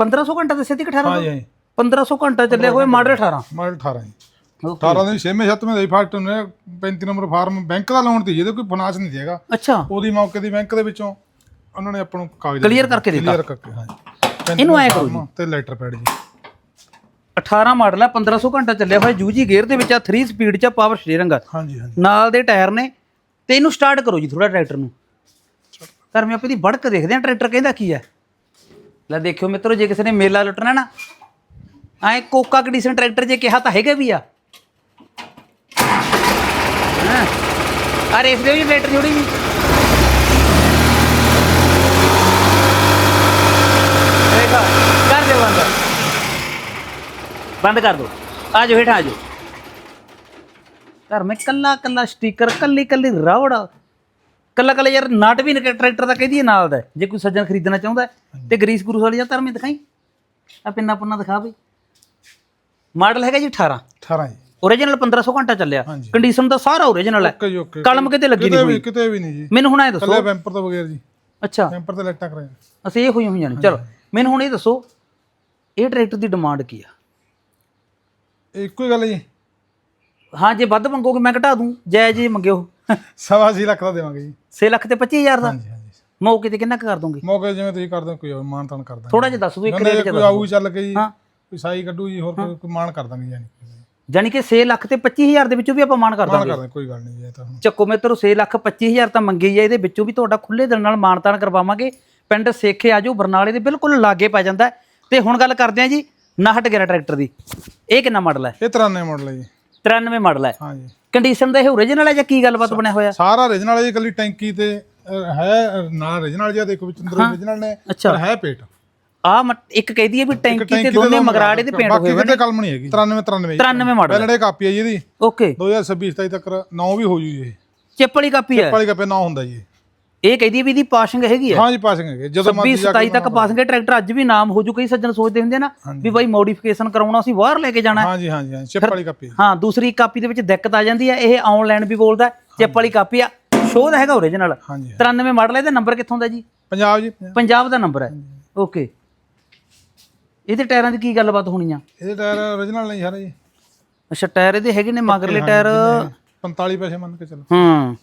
A: 1500 ਘੰਟਾ ਦੱਸਿਆ ਤੀ ਕਿ 1800
B: ਹਾਂ ਜੀ
A: 1500 ਘੰਟਾ ਚੱਲਿਆ ਹੋਇਆ ਮਾਡਲ 18
B: ਮਾਡਲ 18 ਜੀ।
A: ਓਕੇ
B: 18 ਦੇ 6ਵੇਂ 7ਵੇਂ ਦੇ ਫਾਸਟ ਨੇ 35 ਨੰਬਰ ਫਾਰਮ ਬੈਂਕ ਦਾ ਲੋਨ ਤੇ ਜਿਹਦੇ ਕੋਈ ਫਾਈਨਾਂਸ ਨਹੀਂ ਦੇਗਾ
A: ਅੱਛਾ।
B: ਉਹਦੀ ਮੌਕੇ ਦੀ ਬੈਂਕ ਦੇ ਵਿੱਚੋਂ ਉਹਨਾਂ ਨੇ ਆਪਾਂ ਨੂੰ ਕਾਗਜ਼
A: ਕਲੀਅਰ ਕਰਕੇ ਦਿੱਤਾ?
B: ਕਲੀਅਰ ਕਰਕੇ ਹਾਂ ਜੀ
A: ਇਹਨੂੰ ਐ ਕਰੋ ਜੀ।
B: ਤੇ ਲੈਟਰ ਪੈਡ ਜੀ।
A: 18 ਮਾਡਲ ਹੈ 1500 ਘੰਟਾ ਚੱਲਿਆ ਹੋਇਆ ਯੂਜੀ ਗੇਅਰ ਦੇ ਵਿੱਚ ਆ 3 ਸਪੀਡ ਚ ਪਾਵਰ ਸਟੀਅਰਿੰਗ ਆ।
B: ਹਾਂਜੀ ਹਾਂਜੀ।
A: ਨਾਲ ਦੇ ਟਾਇਰ ਨੇ ਤੇ ਇਹਨੂੰ ਸਟਾਰਟ ਕਰੋ ਜੀ ਥੋੜਾ ਟਰੈਕਟਰ ਨੂੰ। ਕਰ ਮੈਂ ਆਪਣੀ ਬੜਕ ਦੇਖਦੇ ਆ ਟਰੈਕਟਰ ਕਹਿੰਦਾ ਕੀ ਹੈ ਲੈ ਦੇਖਿਓ ਮਿੱਤਰੋ ਜੇ ਕਿਸੇ ਨੇ ਮੇਲਾ ਲੁੱਟਣਾ ਨਾ ਐ ਕੋਕਾ ਕੰਡੀਸ਼ਨ ਟਰੈਕਟਰ ਜੇ ਕਿਹਾ ਤਾਂ ਹੈਗਾ ਵੀ ਆ ਹਾਂ ਆ ਰੇਸ ਦੇ ਵੀ ਟਰੈਕਟਰ ਜੋੜੀ ਵੀ। ਦੇਖਾ ਕਰ ਦੇ ਬੰਦ। ਬੰਦ ਕਰ ਦੋ ਆ ਜਾਓ ਹੇਠਾਂ ਆ ਜਾਓ। ਘਰ ਮੈਂ ਕੱਲਾ ਕੱਲਾ ਸਟicker ਕੱਲੀ ਕੱਲੀ ਰਾਵੜ ਕੱਲਾ ਕੱਲਾ ਯਾਰ ਨਾਟ ਵੀ ਟਰੈਕਟਰ ਦਾ ਕਹਦੀ ਨਾਲ ਦਾ। ਜੇ ਕੋਈ ਸੱਜਣ ਖਰੀਦਣਾ ਚਾਹੁੰਦਾ ਤੇ ਗਰੀਸ ਗਰੂਸ ਵਾਲੀ ਜਾਂ ਧਰਮੇ ਦਿਖਾਈ। ਆ ਪਿੰਨਾ ਪੁੰਨਾ ਦਿਖਾ ਬਈ। ਮਾਡਲ ਹੈਗਾ ਜੀ 18
B: 18 ਜੀ।
A: ਓਰੀਜਨਲ 1500 ਘੰਟਾ ਚੱਲਿਆ।
B: ਹਾਂਜੀ।
A: ਕੰਡੀਸ਼ਨ ਦਾ ਸਾਰਾ ਓਰੀਜਨਲ ਹੈ।
B: ਓਕੇ ਜੀ ਓਕੇ।
A: ਕਲਮ ਕਿਤੇ ਲੱਗੀ ਨਹੀਂ
B: ਕਿਤੇ ਵੀ
A: ਹੋਈ
B: ਕਿਤੇ ਵੀ ਨਹੀਂ ਜੀ।
A: ਮੈਨੂੰ ਹੁਣ ਇਹ ਦੱਸੋ।
B: ਕੱਲੇ ਬੈਂਪਰ ਤੋਂ ਬਗੈਰ ਜੀ।
A: ਅੱਛਾ।
B: ਬੈਂਪਰ ਤੇ ਲੈਟਾਂ ਕਰਾਏ
A: ਅਸੀਂ ਇਹ ਹੋਈਆਂ ਹੋਈਆਂ ਨੇ। ਚਲੋ ਮੈਨੂੰ ਹੁਣ ਇਹ ਦੱਸੋ ਇਹ ਟਰੈਕਟਰ ਦੀ ਡਿਮਾਂਡ ਕੀ ਆ?
B: ਇਹ ਇੱਕੋ ਹੀ ਗੱਲ ਹੈ ਜੀ।
A: ਹਾਂ ਜੇ ਵੱਧ ਮੰਗੋਗੇ ਮੈਂ ਘਟਾ ਦੂੰ। ਜੈ ਜੀ ਮੰਗਿਓ।
B: ਸਵਾ ਅੱਸੀ ਲੱਖ ਦਾ ਦੇਵਾਂਗੇ ਜੀ।
A: 6 ਲੱਖ ਤੇ 25000 ਦਾ?
B: ਹਾਂਜੀ ਹਾਂਜੀ।
A: ਮੌਕੇ ਤੇ ਕਿੰਨਾ ਕੁ ਕਰ ਦੋਗੇ?
B: ਮੌਕੇ ਜਿਵੇਂ ਤੁਸੀਂ ਕਰਦੇ ਹੋ ਕੋਈ ਹੋਰ ਮਾਨ ਤਾਨ ਕਰ ਦਾਂਗੇ
A: ਥੋੜਾ ਜਿਹਾ ਦੱਸ ਦਿਓ ਇੱਕ
B: ਕਹਿੰਦੇ
A: ਰੇਟ ਚ
B: ਕੋਈ ਆਊ ਚੱਲ ਕੇ ਜੀ
A: ਹਾਂ।
B: ਕੋਈ ਸਾਈ ਕੱਢੂ ਜੀ ਹੋਰ ਕੋਈ ਕੋਈ ਮਾਨ ਕਰ ਦਾਂਗੇ ਯਾਨੀ
A: ਯਾਨੀ ਕਿ 6 ਲੱਖ ਤੇ 25000 ਦੇ ਵਿੱਚੋਂ ਵੀ ਆਪਾਂ ਮਾਨ ਕਰ
B: ਮਾਨ
A: ਦਾਂਗੇ।
B: ਕਰ ਦਾਂਗੇ ਕੋਈ ਗੱਲ ਨਹੀਂ ਜੀ ਇਹ ਤਾਂ ਹੁਣ।
A: ਚੱਕੋ ਮਿੱਤਰੋ 6 ਲੱਖ 25000 ਤਾਂ ਮੰਗੀ ਹੈ ਇਹਦੇ ਵਿੱਚੋਂ ਵੀ ਤੁਹਾਡਾ ਖੁੱਲੇ ਦਿਲ ਨਾਲ ਮਾਨਤਾਨ ਕਰਵਾਵਾਂਗੇ। ਪਿੰਡ ਸੇਖੇ ਆਜੋ ਬਰਨਾਲੇ ਦੇ ਬਿਲਕੁਲ ਲਾਗੇ ਪੈ ਜਾਂਦਾ ਹੈ। ਤੇ ਹੁਣ ਗੱਲ ਕਰਦੇ ਹਾਂ ਜੀ 69 11 ਟਰੈਕਟਰ ਦੀ। ਇਹ ਕਿੰਨਾ ਮਾਡਲ ਹੈ?
B: ਇਹ 93 ਮਾਡਲ ਹੈ ਜੀ।
A: 93 ਮਾਡਲ ਹੈ।
B: ਹਾਂਜੀ
A: ਕੰਡੀਸ਼ਨ ਦਾ ਇਹ ਓਰੀਜਨਲ ਹੈ ਜਾਂ ਕੀ ਗੱਲਬਾਤ ਬਣਿਆ ਹੋਇਆ?
B: ਸਾਰਾ origignal ਹੈ ਜੀ ਇਕੱਲੀ ਟੈਂਕੀ ਤੇ ਅਹ, ਹੈ ਨਾਲ origignal ਜਿਹਾ ਦੇਖੋ ਵਿੱਚ ਅੰਦਰ origignal ਨੇ
A: ਅੱਛਾ।
B: ਪਰ ਹੈ ਪੇਟ।
A: ਆ ਇੱਕ ਕਹਿ ਦਈਏ ਵੀ ਟੈਂਕੀ ਤੇ ਦੋਨੇ ਮਗਰਾੜੇ ਦੇ ਪੇਂਟ ਹੋਏ
B: ਬਾਕੀ ਕਿਤੇ ਕਲਮ ਨਹੀਂ ਹੈਗੀ। 93 93
A: 93 ਮਾਡਲ।
B: ਕਾਪੀ ਹੈ ਜੀ ਇਹਦੀ।
A: ਓਕੇ।
B: 2026 27 ਤੱਕ 9 ਵੀ ਹੋ ਜੂ ਜੀ
A: ਚਿੱਪ ਵਾਲੀ ਕਾਪੀ ਹੈ
B: ਵਾਲੀ ਕਾਪੀ 9 ਹੁੰਦਾ ਜੀ ਇਹ।
A: ਕਹਿਦੀ ਵੀ ਇਹਦੀ ਪਾਸਿੰਗ ਹੈਗੀ ਹੈ
B: ਹਾਂ ਜੀ ਪਾਸਿੰਗ ਹੈਗੇ ਜਦੋਂ
A: 26
B: ਮਰਜ਼ੀ ਜਾ
A: 27 ਤੱਕ ਪਾਸਿੰਗ ਹੈ। ਟਰੈਕਟਰ ਅੱਜ ਵੀ ਨਾਮ ਹੋ ਜੂ ਕਈ ਸੱਜਣ ਸੋਚਦੇ ਹੁੰਦੇ ਆ ਨਾ ਵੀ ਬਾਈ ਮੋਡੀਫਿਕੇਸ਼ਨ ਕਰਾਉਣਾ ਸੀ ਬਾਹਰ ਲੈ ਕੇ ਜਾਣਾ। ਹੈ।
B: ਹਾਂ ਜੀ ਹਾਂ ਜੀ ਹਾਂ ਚਿੱਪ ਵਾਲੀ ਕਾਪੀ ਹੈ।
A: ਦੂਸਰੀ ਕਾਪੀ ਦੇ ਵਿੱਚ ਦਿੱਕਤ ਆ ਜਾਂਦੀ ਹੈ ਇਹ ਆਨਲਾਈਨ ਵੀ ਬੋਲਦਾ ਚਿੱਪ ਵਾਲੀ ਕਾਪੀ ਆ। ਸ਼ੋਅ ਦਾ ਹੈਗਾ ਓਰੀਜਨਲ
B: ਹਾਂ ਜੀ
A: 93 ਮਾਡਲ ਹੈ ਤੇ ਨੰਬਰ ਕਿੱਥੋਂ ਦਾ ਜੀ?
B: ਪੰਜਾਬ ਜੀ। ਪੰਜਾਬ
A: ਦਾ ਨੰਬਰ ਹੈ ਓਕੇ। ਇਹਦੇ ਟਾਇਰਾਂ ਦੀ ਕੀ ਗੱਲਬਾਤ ਹੋਣੀ ਆ?
B: ਇਹਦੇ ਟਾਇਰ origignal ਨਹੀਂ ਸਾਰੇ ਜੀ।
A: ਅੱਛਾ ਟਾਇਰ ਇਹਦੇ ਹੈਗੇ ਨੇ ਮਗਰਲੇ ਟਾਇਰ?
B: 45 ਪੈਸੇ ਮੰਨ ਕੇ ਚੱਲੋ।
A: ਹੂੰ।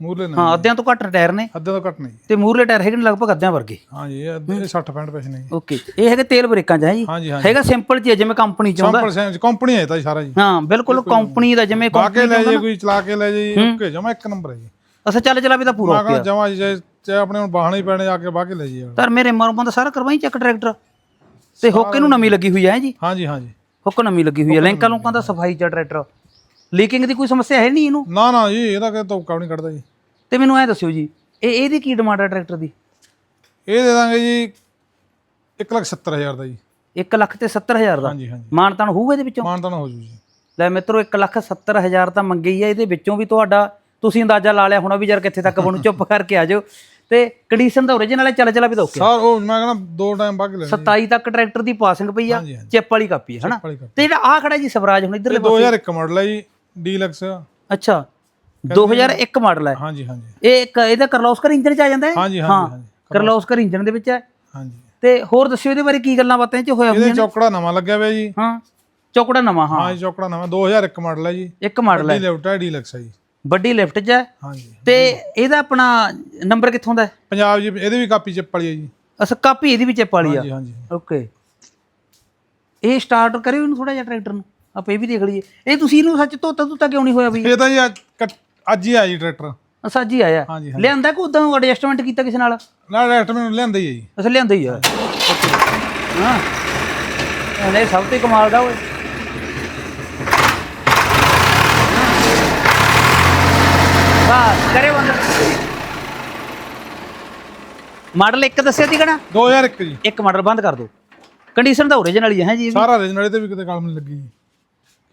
B: ਮੂਰਲੇ ਨਾ
A: ਹਾਂ ਅੱਧਿਆਂ ਤੋਂ ਘੱਟ ਟਾਇਰ ਨੇ?
B: ਅੱਧੇ ਤੋਂ ਘੱਟ ਨਹੀਂ।
A: ਤੇ ਮੂਰਲੇ ਟਾਇਰ ਹੈਗੇ ਨੇ ਲਗਭਗ ਅੱਧਿਆਂ ਵਰਗੇ?
B: ਹਾਂ ਜੀ ਅੱਧੇ 60 65 ਪੈਸੇ ਨਹੀਂ
A: ਓਕੇ ਇਹ ਹੈਗੇ ਤੇਲ ਬ੍ਰੇਕਾਂ ਚ ਹੈ ਜੀ?
B: ਹਾਂ ਜੀ ਹਾਂ
A: ਹੈਗਾ ਸਿੰਪਲ ਚ ਹੀ ਹੈ, ਜਿਵੇਂ ਕੰਪਨੀ ਚ ਆਉਂਦਾ।
B: ਸਿੰਪਲ ਕੰਪਨੀ ਹੈ ਤਾਂ ਸਾਰਾ ਜੀ।
A: ਹਾਂ ਬਿਲਕੁਲ ਕੰਪਨੀ ਦਾ ਜਿਵੇਂ
B: ਬਾ ਕੇ ਲੈ ਜੇ ਕੋਈ ਚਲਾ ਕੇ ਲੈ ਜੇ ਓਕੇ ਜਮਾ ਇੱਕ ਨੰਬਰ ਹੈ ਜੀ।
A: ਅਸਾਂ ਚੱਲ ਚਲਾ ਵੀ ਤਾਂ ਪੂਰਾ
B: ਮੈਂ ਕਹਿੰਦਾ ਜਮਾ ਜੀ ਆਪਣੇ ਹੁਣ ਬਾਹਣੇ ਹੀ ਪੈਣੇ ਆ ਕੇ ਬਾਹ ਕੇ ਲੈ ਜੀ
A: ਪਰ ਮੇਰੇ ਮਰਮਾਂ ਦਾ ਸਾਰਾ ਕਰਵਾਈ ਚੱਕ ਟਰੈਕਟਰ? ਤੇ ਹੁੱਕ ਇਹਨੂੰ ਨਵੀਂ ਲੱਗੀ ਹੋਈ ਹੈ ਜੀ
B: ਹਾਂ ਜੀ? ਹਾਂ ਜੀ
A: ਹੁੱਕ ਨਵੀਂ ਲੱਗੀ ਹੋਈ ਹੈ ਲਿੰਕਾਂ ਲੋਕਾਂ ਦਾ ਸਫ਼ਾਈ ਚ ਟਰੈਕਟਰ। ਲੀਕਿੰਗ ਦੀ ਕੋਈ ਸਮੱਸਿਆ ਹੈ ਨਹੀਂ ਇਹਨੂੰ?
B: ਨਾ ਨਾ ਜੀ ਇਹਦਾ ਕਿ ਵੀ ਨਹੀਂ ਕੱਢਦਾ ਜੀ।
A: ਤੇ ਮੈਨੂੰ ਐ ਦੱਸਿਓ ਜੀ ਇਹ ਇਹਦੀ ਕੀ ਡਿਮਾਂਡ ਹੈ ਟਰੈਕਟਰ ਦੀ?
B: ਇਹ ਦੇ ਦਾਂਗੇ ਜੀ 170000 ਦਾ ਜੀ।
A: 1 ਲੱਖ ਤੇ 70000 ਦਾ?
B: ਹਾਂਜੀ ਹਾਂਜੀ।
A: ਮਾਨਤਾਨ ਹੋਊਗਾ ਇਹਦੇ ਵਿੱਚੋਂ?
B: ਮਾਨਤਾਨ ਹੋ ਜੂ ਜੀ।
A: ਲੈ ਮਿੱਤਰੋ 1 ਲੱਖ 70000 ਤਾਂ ਮੰਗੀ ਹੈ ਇਹਦੇ ਵਿੱਚੋਂ ਵੀ ਤੁਹਾਡਾ ਤੁਸੀਂ ਅੰਦਾਜ਼ਾ ਲਾ ਲਿਆ ਹੋਣਾ ਵੀ ਯਾਰ ਕਿੱਥੇ ਤੱਕ ਬਣੂ ਚੁੱਪ ਕਰਕੇ ਆ ਜਾਓ। ਤੇ ਕੰਡੀਸ਼ਨ ਤਾਂ ਓਰੀਜਨਲ ਹੈ ਚੱਲ ਚਲਾ ਵੀ ਤਾਂ ਓਕੇ
B: ਸਰ ਉਹ ਮੈਂ ਕਹਿੰਦਾ ਦੋ ਟਾਈਮ ਬਾਹ ਕੇ ਲੈ
A: 27 ਤੱਕ ਟਰੈਕਟਰ ਦੀ ਪਾਸਿੰਗ ਪਈ ਆ
B: ਹਾਂਜੀ, ਹਾਂਜੀ।
A: ਚਿੱਪ ਵਾਲੀ ਕਾਪੀ ਹੈ ਹਨਾ?
B: ਵਾਲੀ ਕਾਪੀ।
A: ਤੇ ਜਿਹੜਾ ਆ ਖੜਾ ਜੀ ਸਵਰਾਜ ਹੁਣ ਇਧਰਲੇ
B: ਇਹ 2001 ਮਾਡਲ ਹੈ ਜੀ ਡੀਲਕਸ
A: ਅੱਛਾ 2001 ਮਾਡਲ ਹੈ।
B: ਹਾਂਜੀ ਹਾਂਜੀ।
A: ਇਹ ਇੱਕ ਇਹਦਾ ਕਰਲੋਸਕਰ ਇੰਜਨ ਚ ਆ ਜਾਂਦਾ ਹੈ?
B: ਹਾਂਜੀ ਹਾਂਜੀ ਹਾਂਜੀ।
A: ਕਰਲੋਸਕਰ ਇੰਜਨ ਦੇ ਵਿੱਚ ਹੈ।
B: ਹਾਂਜੀ।
A: ਤੇ ਹੋਰ ਦੱਸਿਓ ਇਹਦੇ ਬਾਰੇ ਕੀ ਗੱਲਾਂ ਬਾਤਾਂ ਇਹ ਚ ਹੋਇਆ
B: ਇਹਦੇ
A: ਹੁੰਦੀਆਂ ਨੇ?
B: ਚੌਕੜਾ ਨਵਾਂ ਲੱਗਿਆ ਹੋਇਆ ਜੀ।
A: ਹਾਂ ਚੌਕੜਾ ਨਵਾਂ ਹਾਂ।
B: ਹਾਂ ਜੀ ਚੌਕੜਾ ਨਵਾਂ। 2001 ਮਾਡਲ ਹੈ ਜੀ।
A: ਇੱਕ ਮਾਡਲ ਹੈ।
B: ਡੀਲਕਸ ਹੈ ਜੀ।
A: ਵੱਡੀ ਲਿਫਟ ਚ ਹੈ।
B: ਹਾਂਜੀ।
A: ਤੇ ਇਹਦਾ ਆਪਣਾ ਨੰਬਰ ਕਿੱਥੋਂ ਦਾ ਹੈ?
B: ਪੰਜਾਬ ਜੀ ਇਹਦੇ ਵੀ ਕਾਪੀ ਚਿੱਪ ਵਾਲੀ ਹੈ ਜੀ।
A: ਅਸ ਕਾਪੀ ਇਹਦੀ ਵੀ ਚਿੱਪ ਵਾਲੀ ਆ।
B: ਹਾਂਜੀ ਹਾਂਜੀ।
A: ਓਕੇ। ਇਹ ਸਟਾਰਟ ਕਰਿਓ ਇਹਨੂੰ ਥੋੜਾ ਜਿਹਾ ਟਰੈਕਟਰ ਨੂੰ। ਆਪਾਂ ਇਹ ਵੀ ਦੇਖ ਲਈਏ। ਇਹ ਤੁਸੀਂ ਇਹਨੂੰ ਸੱਚ ਧੋਤਾ ਧੁੱਤਾ ਕਿਉਂ ਨਹੀਂ ਹੋਇਆ ਵੀ?
B: ਇਹ ਤਾਂ ਜੀ ਅੱਜ ਕੱਟ- ਅੱਜ ਹੀ ਆਇਆ ਜੀ ਟਰੈਕਟਰ।
A: ਅਸਾ ਜੀ ਆਇਆ।
B: ਹਾਂਜੀ,
A: ਲਿਆਂਦਾ ਕਿ ਉਦਾਂ ਐਡਜਸਟਮੈਂਟ ਕੀਤਾ ਕਿਸੇ ਨਾਲ?
B: ਨਾਲ ਡਾਇਰੈਕਟ ਮੈਨੂੰ ਲਿਆਂਦਾ ਹੀ ਹੈ ਜੀ।
A: ਅਸ ਲਿਆਂਦਾ ਹੀ ਆ। ਹਾਂ। ਇਹਨੇ ਸਭ ਤੋਂ ਹੀ ਕਮਾਲ ਦਾ ਓਏ। ਬਸ ਕਰੇ ਬੰਦ। ਮਾਡਲ ਇੱਕ ਦੱਸਿਆ ਸੀ ਕਣਾ
B: 2001 ਜੀ।
A: ਇੱਕ ਮਾਡਲ ਬੰਦ ਕਰ ਦਿਓ ਕੰਡੀਸ਼ਨ ਤਾਂ ਓਰੀਜਨਲ ਹੀ ਹੈ ਜੀ ਇਹ ਵੀ।
B: ਸਾਰਾ original ਤੇ ਵੀ ਕਿਤੇ ਕਲਮ ਨਹੀਂ ਲੱਗੀ। ਜੀ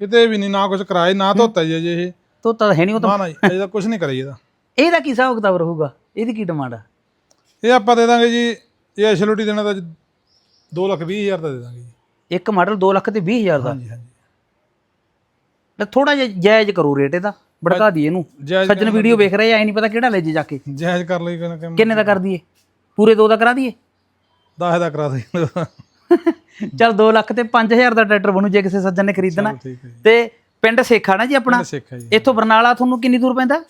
B: ਕਿਤੇ ਵੀ ਨਹੀਂ ਨਾ ਕੁਝ ਕਰਾਏ ਨਾ ਧੋਤਾ ਜੀ ਅਜੇ ਇਹ।
A: ਧੋਤਾ ਤਾਂ ਹੈ ਨਹੀਂ ਉਹ ਤਾਂ।
B: ਨਾ ਨਾ ਜੀ ਅਜੇ ਤਾਂ ਕੁਝ ਨਹੀਂ ਕਰਾਈ ਇਹਦਾ।
A: ਇਹਦਾ ਕੀ ਹਿਸਾਬ ਕਿਤਾਬ ਰਹੂਗਾ? ਇਹਦੀ ਕੀ ਡਿਮਾਂਡ ਆ?
B: ਇਹ ਆਪਾਂ ਦੇ ਦਾਂਗੇ ਜੀ ਇਹ ਐਸ਼ਲੋਟੀ ਦੇਣਾ ਤਾਂ 2 ਲੱਖ 20 ਹਜ਼ਾਰ ਦਾ ਦੇ ਦਾਂਗੇ ਜੀ।
A: ਇੱਕ ਮਾਡਲ 2 ਲੱਖ ਤੇ 20 ਹਜ਼ਾਰ ਦਾ।
B: ਹਾਂਜੀ ਹਾਂਜੀ।
A: ਥੋੜਾ ਜਿਹਾ ਜਾਇਜ਼ ਕਰੋ ਰੇਟ ਇਹਦਾ। ਭੜਕਾ ਦੀ ਇਹਨੂੰ।
B: ਜਾਇਜ਼
A: ਸੱਜਣ ਵੀਡੀਓ ਵੇਖ ਰਹੇ ਐ ਨਹੀਂ ਪਤਾ ਕਿਹੜਾ ਲੈ ਜੇ ਜਾ ਕੇ।
B: ਜਾਇਜ਼ ਕਰ ਲਈ ਕਿਨ ਕਿ
A: ਕਿੰਨੇ ਦਾ ਕਰ ਦਈਏ ਪੂਰੇ 2 ਦਾ ਕਰਾ ਦਈਏ?
B: 10 ਦਾ ਕਰਾ ਦੇ।
A: ਚੱਲ 2 ਲੱਖ ਤੇ 5000 ਦਾ ਟਰੈਕਟਰ ਬਣੂ ਜੇ ਕਿਸੇ ਸੱਜਣ ਨੇ ਖਰੀਦਣਾ। ਤੇ ਪਿੰਡ ਸੇਖਾ ਨਾ ਜੀ ਆਪਣਾ? ਇੱਥੋਂ ਬਰਨਾਲਾ ਤੁਹਾਨੂੰ ਕਿੰਨੀ ਦੂਰ ਪੈਂਦਾ?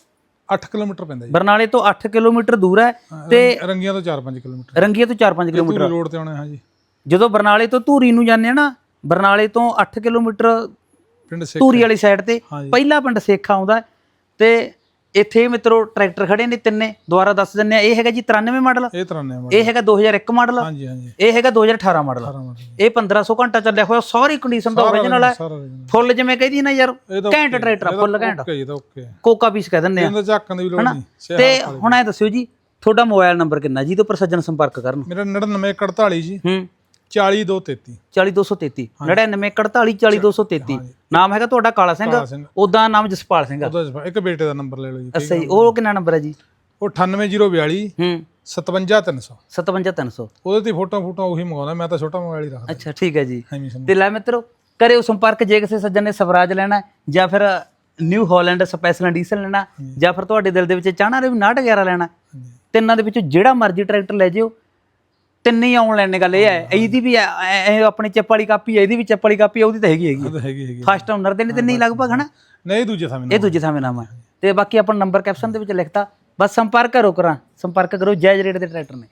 B: 8 ਕਿਲੋਮੀਟਰ ਪੈਂਦਾ ਜੀ।
A: ਬਰਨਾਲੇ ਤੋਂ 8 ਕਿਲੋਮੀਟਰ ਦੂਰ ਹੈ ਤੇ
B: ਰੰਗੀਆਂ ਤੋਂ 4-5 ਕਿਲੋਮੀਟਰ।
A: ਰੰਗੀਏ ਤੋਂ 4-5 ਕਿਲੋਮੀਟਰ।
B: ਰੋਡ ਤੇ ਆਉਣਾ ਹਾਂ ਜੀ।
A: ਜਦੋਂ ਬਰਨਾਲੇ ਤੋਂ ਧੂਰੀ ਨੂੰ ਜਾਂਦੇ ਆ ਨਾ ਬਰਨਾਲੇ ਤੋਂ 8 ਕਿਲੋਮੀਟਰ
B: ਪਿੰਡ ਸਿੱਖ।
A: ਧੂਰੀ ਵਾਲੀ ਸਾਈਡ ਤੇ। ਪਹਿਲਾ ਪਿੰਡ ਸੇਖਾ ਆਉਂਦਾ ਤੇ ਇੱਥੇ ਮਿੱਤਰੋ ਟਰੈਕਟਰ ਖੜੇ ਨੇ ਤਿੰਨੇ ਦੁਬਾਰਾ ਦੱਸ ਦਿੰਨੇ ਆ ਇਹ ਹੈਗਾ ਜੀ 93 ਮਾਡਲ।
B: ਇਹ ਤਰ੍ਹਾਂ ਨੇ
A: ਇਹ ਹੈਗਾ 2001 ਮਾਡਲ।
B: ਹਾਂਜੀ ਹਾਂਜੀ।
A: ਇਹ ਹੈਗਾ 2018 ਮਾਡਲ।
B: 18 ਮਾਡਲ
A: ਇਹ 1500 ਘੰਟਾ ਚੱਲਿਆ ਹੋਇਆ ਸਾਰੀ ਕੰਡੀਸ਼ਨ ਦਾ ਓਰੀਜਨਲ ਹੈ। ਫੁੱਲ ਜਿਵੇਂ ਕਹਿੰਦੀ ਨਾ ਯਾਰ
B: ਤਾਂ
A: ਘੈਂਟ ਟਰੈਕਟਰ ਫੁੱਲ ਘੈਂਟ।
B: ਓਕੇ ਜੀ ਤਾਂ ਓਕੇ
A: ਕੋਕਾ ਪੀਸ ਕਹਿ ਦਿੰਨੇ ਆ।
B: ਇਹਦਾ ਝਾਕਣ ਦੀ ਵੀ ਲੋੜ ਨਹੀਂ
A: ਤੇ ਹੁਣ ਐ ਦੱਸਿਓ ਜੀ ਤੁਹਾਡਾ ਮੋਬਾਈਲ ਨੰਬਰ ਕਿੰਨਾ ਜਿਹਦੇ ਉੱਪਰ ਸੱਜਣ ਸੰਪਰਕ ਕਰਨ।
B: ਮੇਰਾ 9948 ਜੀ
A: ਹੂੰ।
B: 40233
A: 40233 9941 40233 ਨਾਮ ਹੈਗਾ ਤੁਹਾਡਾ ਕਾਲਾ ਸਿੰਘ।
B: ਕਾਲਾ ਸਿੰਘ।
A: ਉਦਾਂ ਨਾਮ ਜਸਪਾਲ ਸਿੰਘ ਆ।
B: ਉਹਦਾ ਜਵਾਬ- ਇੱਕ ਬੇਟੇ ਦਾ ਨੰਬਰ ਲੈ ਲਓ ਜੀ
A: ਅੱਛਾ ਜੀ ਉਹ ਕਿੰਨਾ ਨੰਬਰ ਹੈ ਜੀ?
B: ਉਹ 98042
A: ਹੂੰ।
B: 57300
A: 57300
B: ਉਹਦੇ ਤੇ ਫੋਟੋ ਫੋਟੋ ਉਹੀ ਮੰਗਾਉਂਦਾ ਮੈਂ ਤਾਂ ਛੋਟਾ ਮੋਬਾਈਲ ਹੀ ਰੱਖਦਾ।
A: ਅੱਛਾ ਠੀਕ ਹੈ ਜੀ।
B: ਐਵੇਂ ਸਮਝ
A: ਤੇ ਲੈ ਮਿੱਤਰੋ ਕਰਿਓ ਸੰਪਰਕ ਜੇ ਕਿਸੇ ਸੱਜਣ ਨੇ ਸਵਰਾਜ ਲੈਣਾ ਹੈ ਜਾਂ ਫਿਰ ਨਿਊ ਹਾਲੈਂਡ ਸਪੈਸ਼ਲ ਐਡੀਸ਼ਨ ਲੈਣਾ ਜਾਂ ਫਿਰ ਤੁਹਾਡੇ ਦਿਲ ਦੇ ਵਿੱਚ ਚਾਹਣਾ ਰੇ ਵੀ 911 ਲੈਣਾ। ਤਿੰਨਾਂ ਦੇ ਵਿੱਚੋਂ ਜਿਹੜਾ ਮਰਜ਼ੀ ਟਰੈਕਟਰ ਲੈ ਜਿਓ ਤਿੰਨੇ ਹੀ ਆਨਲਾਈਨ ਨੇ ਗੱਲ ਇਹ ਹੈ। ਇਹਦੀ ਵੀ ਆਪਣੀ ਚਿੱਪ ਵਾਲੀ ਕਾਪੀ ਹੈ ਇਹਦੀ ਵੀ ਚਿੱਪ ਵਾਲੀ ਕਾਪੀ ਹੈ ਉਹਦੀ ਤਾਂ ਹੈਗੀ ਹੈਗੀ।
B: ਹੈਗੀ ਹੈਗੀ।
A: ਫਸਟ ਓਨਰ ਦੇ ਨੇ ਤਿੰਨੇ ਹੀ ਲਗਭਗ ਹਨਾ?
B: ਨਹੀਂ ਦੂਜੇ ਥਾਂ
A: ਇਹ ਦੂਜੇ ਥਾਵੇਂ ਨਾਮ ਹੈ ਤੇ ਬਾਕੀ ਆਪਣਾ ਨੰਬਰ ਕੈਪਸ਼ਨ ਦੇ ਵਿੱਚ ਲਿਖਤਾ। ਬਸ ਸੰਪਰਕ ਕਰੋ ਕਰਾਂ। ਸੰਪਰਕ ਕਰੋ ਜਾਇਜ਼ ਰੇਟ ਦੇ ਟਰੈਕਟਰ ਨੇ।